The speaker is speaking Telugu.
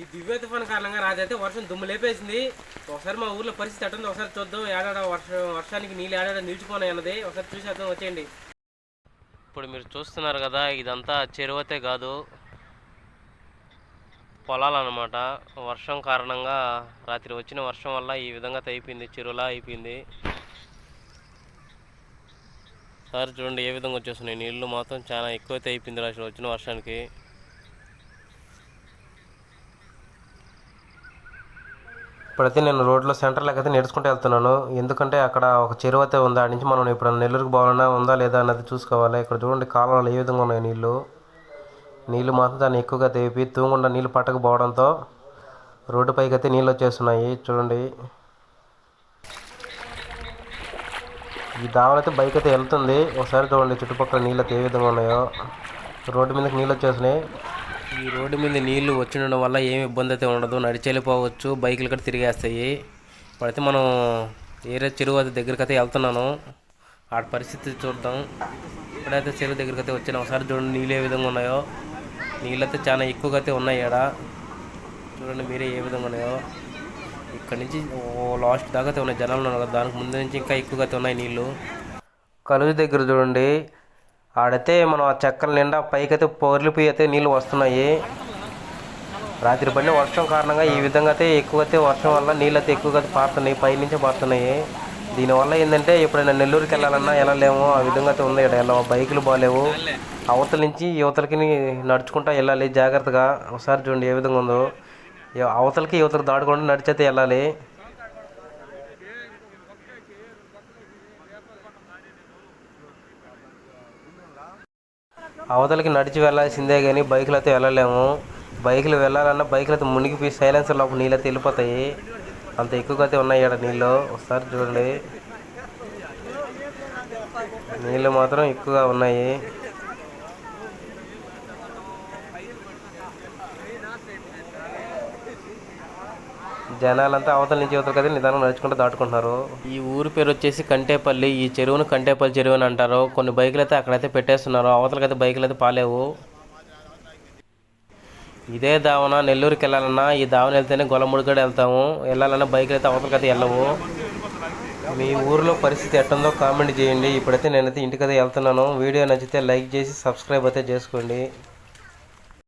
ఈ దివ్య తుఫాన్ కారణంగా రాదైతే వర్షం దుమ్ము లేపేసింది. ఒకసారి మా ఊర్లో పరిస్థితి అటుంది ఒకసారి చూద్దాం. ఏడాడ వర్షం వర్షానికి నీళ్ళు ఏడాడ నిలిచిపోయినాయి అన్నది ఒకసారి చూసేద్దాం వచ్చేయండి. ఇప్పుడు మీరు చూస్తున్నారు కదా ఇదంతా చెరువతే కాదు పొలాలన్నమాట. వర్షం కారణంగా రాత్రి వచ్చిన వర్షం వల్ల ఈ విధంగా తగ్గిపోయింది చెరువులా అయిపోయింది. సార్ చూడండి ఏ విధంగా వచ్చేస్తున్నాయి. నీళ్ళు మాత్రం చాలా ఎక్కువైతే అయిపోయింది రాత్రి వచ్చిన వర్షానికి. ఇప్పుడైతే నేను రోడ్లో సెంటర్లోకి అయితే నడుచుకుంటూ వెళ్తున్నాను. ఎందుకంటే అక్కడ ఒక చెరువు అయితే ఉంది. ఆడి నుంచి మనం ఇప్పుడు నెల్లూరుకి పోవాలన్నా ఉందా లేదా అన్నది చూసుకోవాలి. ఇక్కడ చూడండి కాలంలో ఏ విధంగా ఉన్నాయి నీళ్ళు నీళ్ళు మాత్రం దాన్ని ఎక్కువగా తెప్పి తూంగుండా నీళ్ళు పట్టకపోవడంతో రోడ్డు పైకి అయితే నీళ్ళు వచ్చేస్తున్నాయి. చూడండి. ఈ దావలు అయితే బైక్ అయితే వెళ్తుంది. ఒకసారి చూడండి చుట్టుపక్కల నీళ్ళు అయితే ఏ విధంగా ఉన్నాయో. రోడ్డు మీదకి నీళ్ళు వచ్చేసినాయి ఈ రోడ్డు మీద నీళ్ళు వచ్చిండడం వల్ల ఏమి ఇబ్బంది అయితే ఉండదు. నడిచెళ్ళిపోవచ్చు. బైకులు కూడా తిరిగేస్తాయి. ఇప్పుడైతే మనం ఏరే చెరువు అది దగ్గరికి అయితే వెళ్తున్నాను. ఆడ పరిస్థితి చూద్దాం. ఇప్పుడైతే చెరువు దగ్గరికి అయితే వచ్చాను. ఒకసారి చూడండి నీళ్ళు ఏ విధంగా ఉన్నాయో. నీళ్ళు అయితే చాలా ఎక్కువగా అయితే ఉన్నాయి ఇక్కడ చూడండి మీరే ఏ విధంగా ఉన్నాయో. ఇక్కడ నుంచి ఓ లాస్ట్ దాకా అయితే ఉన్నాయి జనాలు ఉన్నారు కదా. దానికి ముందు నుంచి ఇంకా ఎక్కువగా అయితే ఉన్నాయి నీళ్ళు. కలువ దగ్గర చూడండి. ఆడైతే మనం ఆ చెక్కల నిండా పైకి అయితే పొర్లిపోయి అయితే నీళ్ళు వస్తున్నాయి. రాత్రి పడిన వర్షం కారణంగా ఈ విధంగా అయితే ఎక్కువ అయితే వర్షం వల్ల నీళ్ళు అయితే ఎక్కువగా అయితే పారుతున్నాయి పైనుంచే పారుతున్నాయి. దీనివల్ల ఏంటంటే ఎప్పుడైనా నెల్లూరుకి వెళ్ళాలన్నా వెళ్ళలేము. ఆ విధంగా అయితే ఉంది. ఇక్కడ ఎలా బైకులు బాగాలేవు. అవతల నుంచి యువతలకి నడుచుకుంటా వెళ్ళాలి జాగ్రత్తగా. ఒకసారి చూడండి ఏ విధంగా ఉందో. అవతలకి యువతలకు దాడుకుంటూ నడిచైతే వెళ్ళాలి. అవతలకి నడిచి వెళ్ళాల్సిందే కానీ బైకులతో వెళ్ళలేము. బైకులు వెళ్ళాలన్నా బైకులతో మునిగిపోయి సైలెన్సర్ లోపల నీళ్ళు అయితే వెళ్ళిపోతాయి. అంత ఎక్కువగా అయితే ఉన్నాయి ఇక్కడ నీళ్ళు. ఒకసారి చూడండి. నీళ్ళు మాత్రం ఎక్కువగా ఉన్నాయి. జనాలంతా అవతల నుంచి అవతల కదా నిదానం నడుచుకుంటూ దాటుకుంటున్నారు. ఈ ఊరి పేరు వచ్చేసి కంటేపల్లి ఈ చెరువును కంటేపల్లి చెరువు అని అంటారు. కొన్ని బైకులు అయితే అక్కడైతే పెట్టేస్తున్నారు. అవతలకైతే బైకులు అయితే పాలేవు. ఇదే దావన నెల్లూరుకి వెళ్ళాలన్నా ఈ దావన వెళ్తేనే గొలముడిగడ వెళ్తాము. వెళ్ళాలన్నా బైకులు అయితే అవతలకైతే వెళ్ళవు. మీ ఊరిలో పరిస్థితి ఎట్టుందో కామెంట్ చేయండి. ఇప్పుడైతే నేనైతే ఇంటికైతే వెళ్తున్నాను. వీడియో నచ్చితే లైక్ చేసి సబ్స్క్రైబ్ అయితే చేసుకోండి.